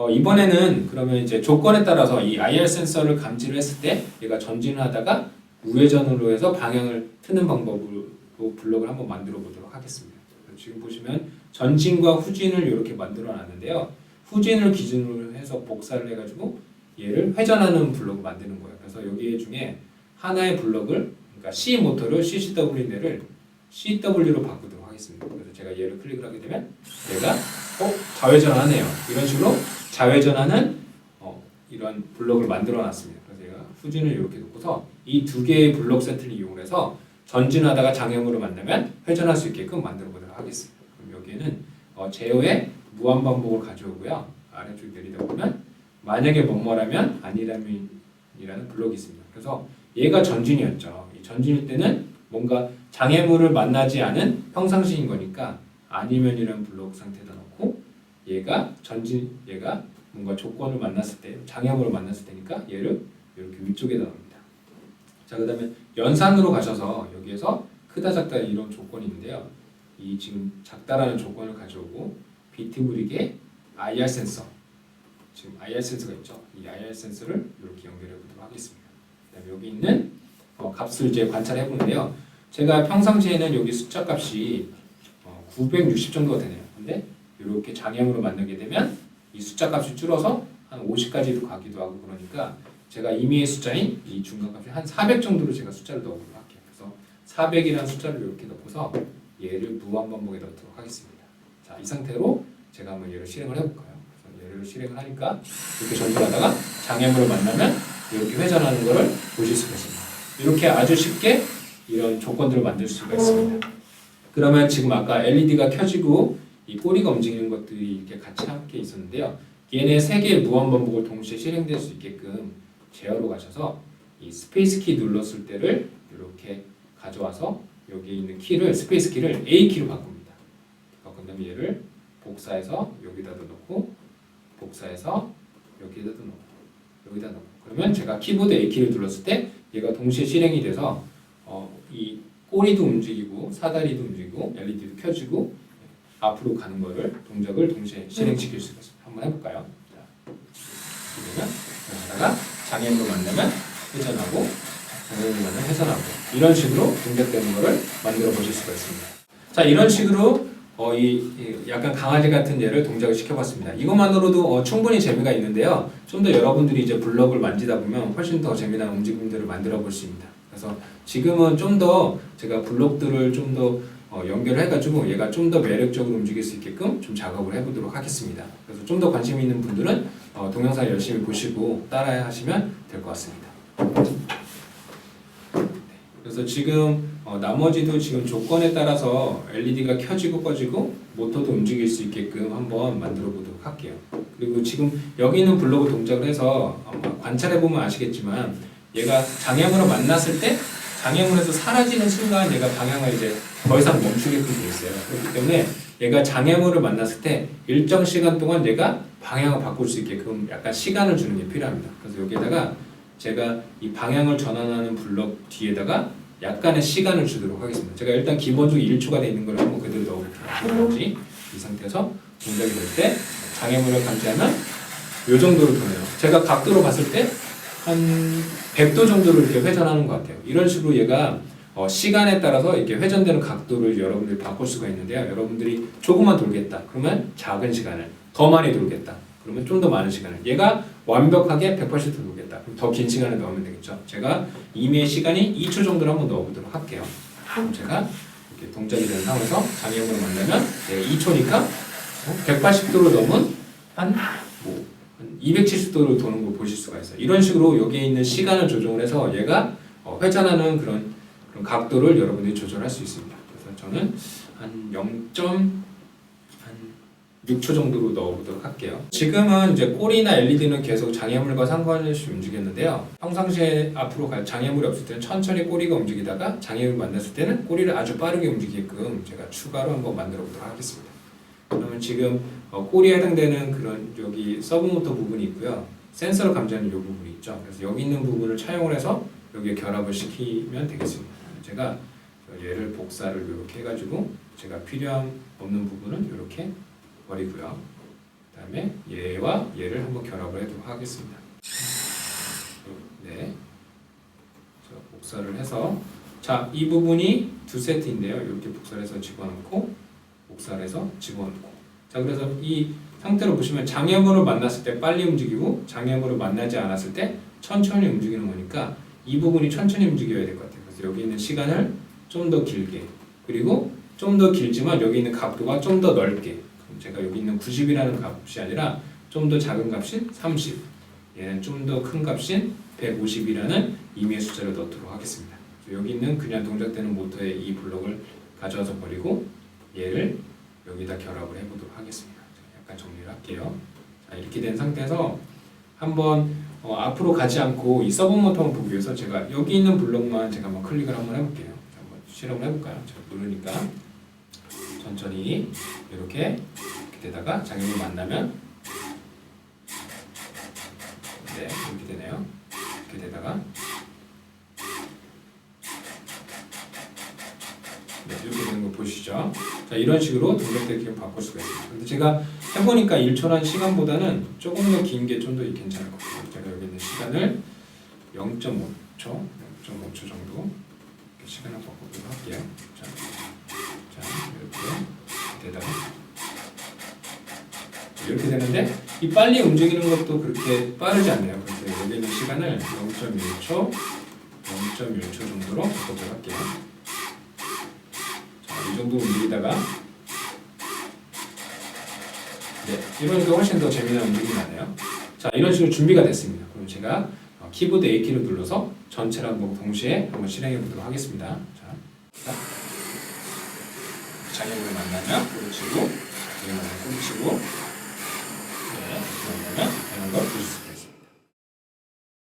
어, 이번에는 그러면 이제 조건에 따라서 이 IR 센서를 감지를 했을 때 얘가 전진을 하다가 우회전으로 해서 방향을 트는 방법으로 블록을 한번 만들어 보도록 하겠습니다. 지금 보시면 전진과 후진을 이렇게 만들어 놨는데요. 후진을 기준으로 해서 복사를 해가지고 얘를 회전하는 블록을 만드는 거예요. 그래서 여기 중에 하나의 블록을 그러니까 C 모터를 CCW를 CW로 바꾸도록 하겠습니다. 그래서 제가 얘를 클릭을 하게 되면 얘가 어 좌회전하네요. 이런 식으로 좌회전하는 어, 이런 블록을 만들어 놨습니다. 그래서 얘가 후진을 이렇게 놓고서 이 두 개의 블록 세트를 이용해서 전진하다가 장애물을 만나면 회전할 수 있게끔 만들어 보도록 하겠습니다. 그럼 여기에는 어, 제어의 무한 반복을 가져오고요. 아래쪽 내리다 보면 만약에 뭐뭐라면 아니라면이라는 블록이 있습니다. 그래서 얘가 전진이었죠. 이 전진일 때는 뭔가 장애물을 만나지 않은 평상시인 거니까 아니면이라는 블록 상태에다 넣고 얘가 전진 얘가 뭔가 조건을 만났을 때 장애물을 만났을 때니까 얘를 이렇게 위쪽에다 넣습니다. 자 그다음에 연산으로 가셔서 여기에서 크다 작다 이런 조건이 있는데요. 이 지금 작다라는 조건을 가져오고 비트 브릭의 IR 센서 지금 IR 센서가 있죠. 이 IR 센서를 이렇게 연결해 보도록 하겠습니다. 그다음에 여기 있는 어, 값을 이제 관찰해 보는데요. 제가 평상시에는 여기 숫자 값이 어, 960 정도가 되네요. 근데 이렇게 장애물을 만들게 되면 이 숫자 값이 줄어서 한 50까지도 가기도 하고 그러니까 제가 임의의 숫자인 이 중간값이 한 400 정도로 제가 숫자를 넣어보도록 할게요. 그래서 400이라는 숫자를 이렇게 넣고서 얘를 무한 반복에 넣도록 하겠습니다. 자, 이 상태로 제가 한번 얘를 실행을 해볼까요? 그래서 얘를 실행을 하니까 이렇게 전진하다가 장애물을 만나면 이렇게 회전하는 것을 보실 수가 있습니다. 이렇게 아주 쉽게 이런 조건들을 만들 수가 있습니다. 그러면 지금 아까 LED가 켜지고 이 꼬리가 움직이는 것들이 이렇게 같이 함께 있었는데요. 얘네 세 개의 무한 반복을 동시에 실행될 수 있게끔 제어로 가셔서 이 스페이스 키 눌렀을 때를 이렇게 가져와서 여기 있는 키를 스페이스 키를 A 키로 바꿉니다. 다음에 얘를 복사해서 여기다 넣고 복사해서 여기다 넣고 여기다 넣고 그러면 제가 키보드 A 키를 눌렀을 때 얘가 동시에 실행이 돼서 어, 이 꼬리도 움직이고 사다리도 움직이고 LED도 켜지고 앞으로 가는 거를 동작을 동시에 실행시킬 수가 있습니다. 한번 해볼까요? 자, 이러면 하다가 장애물을 만나면 회전하고 장애물을 만나면 회전하고 이런 식으로 동작되는 거를 만들어 보실 수가 있습니다. 자 이런 식으로 어, 이, 이 약간 강아지 같은 예를 동작을 시켜봤습니다. 이것만으로도 어, 충분히 재미가 있는데요. 좀 더 여러분들이 이제 블럭을 만지다 보면 훨씬 더 재미난 움직임들을 만들어 볼 수 있습니다. 그래서 지금은 좀 더 제가 블록들을 좀더 어, 연결해가지고 얘가 좀 더 매력적으로 움직일 수 있게끔 좀 작업을 해보도록 하겠습니다. 그래서 좀 더 관심 있는 분들은 어, 동영상 열심히 보시고 따라 하시면 될 것 같습니다. 그래서 지금 어, 나머지도 지금 조건에 따라서 LED가 켜지고 꺼지고 모터도 움직일 수 있게끔 한번 만들어 보도록 할게요. 그리고 지금 여기 있는 블록을 동작을 해서 관찰해 보면 아시겠지만 얘가 장애물을 만났을 때 장애물에서 사라지는 순간 얘가 방향을 이제 더 이상 멈추게끔 되어 있어요. 그렇기 때문에 얘가 장애물을 만났을 때 일정 시간 동안 얘가 방향을 바꿀 수 있게끔 약간 시간을 주는 게 필요합니다. 그래서 여기에다가 제가 이 방향을 전환하는 블럭 뒤에다가 약간의 시간을 주도록 하겠습니다. 제가 일단 기본적으로 1초가 돼 있는 걸 한번 그대로 넣어볼게요. 이 상태에서 동작이 될 때 장애물을 감지하면 이 정도로 도네요. 제가 각도로 봤을 때 한 100도 정도로 이렇게 회전하는 것 같아요. 이런 식으로 얘가 어, 시간에 따라서 이렇게 회전되는 각도를 여러분들이 바꿀 수가 있는데요. 여러분들이 조금만 돌겠다. 그러면 작은 시간을 더 많이 돌겠다. 그러면 좀 더 많은 시간을 얘가 완벽하게 180도 돌겠다. 그럼 더 긴 시간을 넣으면 되겠죠. 제가 임의의 시간이 2초 정도를 한번 넣어보도록 할게요. 그럼 제가 이렇게 동작이 되는 상황에서 장애물을 만나면 얘가 2초니까 180도로 넘은 한, 뭐, 한 270도로 도는 걸 보실 수가 있어요. 이런 식으로 여기에 있는 시간을 조정을 해서 얘가 어, 회전하는 그런, 그런 각도를 여러분들이 조절할 수 있습니다. 그래서 저는 한 0. 한 6초 정도로 넣어보도록 할게요. 지금은 이제 꼬리나 LED는 계속 장애물과 상관없이 움직였는데요. 평상시에 앞으로 갈 장애물이 없을 때는 천천히 꼬리가 움직이다가 장애물 만났을 때는 꼬리를 아주 빠르게 움직이게끔 제가 추가로 한번 만들어 보도록 하겠습니다. 그러면 지금 어, 꼬리에 해당되는 그런 여기 서브모터 부분이 있고요. 센서를 감지하는 이 부분이 있죠. 그래서 여기 있는 부분을 차용을 해서 여기에 결합을 시키면 되겠습니다. 제가 얘를 복사를 이렇게 해가지고 제가 필요한 없는 부분은 이렇게 버리고요. 그 다음에 얘와 얘를 한번 결합을 해도록 하겠습니다. 네. 자, 복사를 해서 자, 이 부분이 두 세트인데요. 이렇게 복사를 해서 집어넣고 복사를 해서 집어넣고. 자, 그래서 이 상태로 보시면 장애물을 만났을 때 빨리 움직이고 장애물을 만나지 않았을 때 천천히 움직이는 거니까 이 부분이 천천히 움직여야 될 것 같아요. 그래서 여기 있는 시간을 좀 더 길게 그리고 좀 더 길지만 여기 있는 각도가 좀 더 넓게 제가 여기 있는 90이라는 값이 아니라 좀 더 작은 값인 30 얘는 좀 더 큰 값인 150이라는 임의의 숫자를 넣도록 하겠습니다. 여기 있는 그냥 동작되는 모터의 이 블록을 가져와서 버리고 얘를 여기다 결합을 해보도록 하겠습니다. 자, 약간 정리를 할게요. 자, 이렇게 된 상태에서 한번 어, 앞으로 가지 않고 이 서브 모터만 보기 위해서 제가 여기 있는 블록만 제가 한번 클릭을 한번 해볼게요. 자, 한번 실험을 해볼까요? 자, 누르니까 천천히 이렇게 되다가 장애물 만나면 네 이렇게 되네요. 이렇게 되다가 네 이렇게 되는 거 보시죠. 자 이런 식으로 동작대 기억 바꿀 수가 있습니다. 근데 제가 해보니까 1초란 시간보다는 조금 더 긴 게 좀 더 괜찮을 것 같아요. 제가 여기 있는 시간을 0.5초, 0.5초 정도 시간을 바꾸도록 할게요. 자, 자 되다가 이렇게 되는데 이 빨리 움직이는 것도 그렇게 빠르지 않네요. 그래서 있는 시간을 0.1초, 0.1초 정도로 바꾸도록 할게요. 자, 이 정도 움직이다가 네, 이러니까 훨씬 더 재미난 움직임이 나네요. 자, 이런 식으로 준비가 됐습니다. 그럼 제가 어, 키보드 A키를 눌러서 전체를 한번 동시에 한번 실행해 보도록 하겠습니다. 자, 자연을 만나면 끊으시고 얘만을 끊으시고 네, 그러면 이런 걸 끊으시고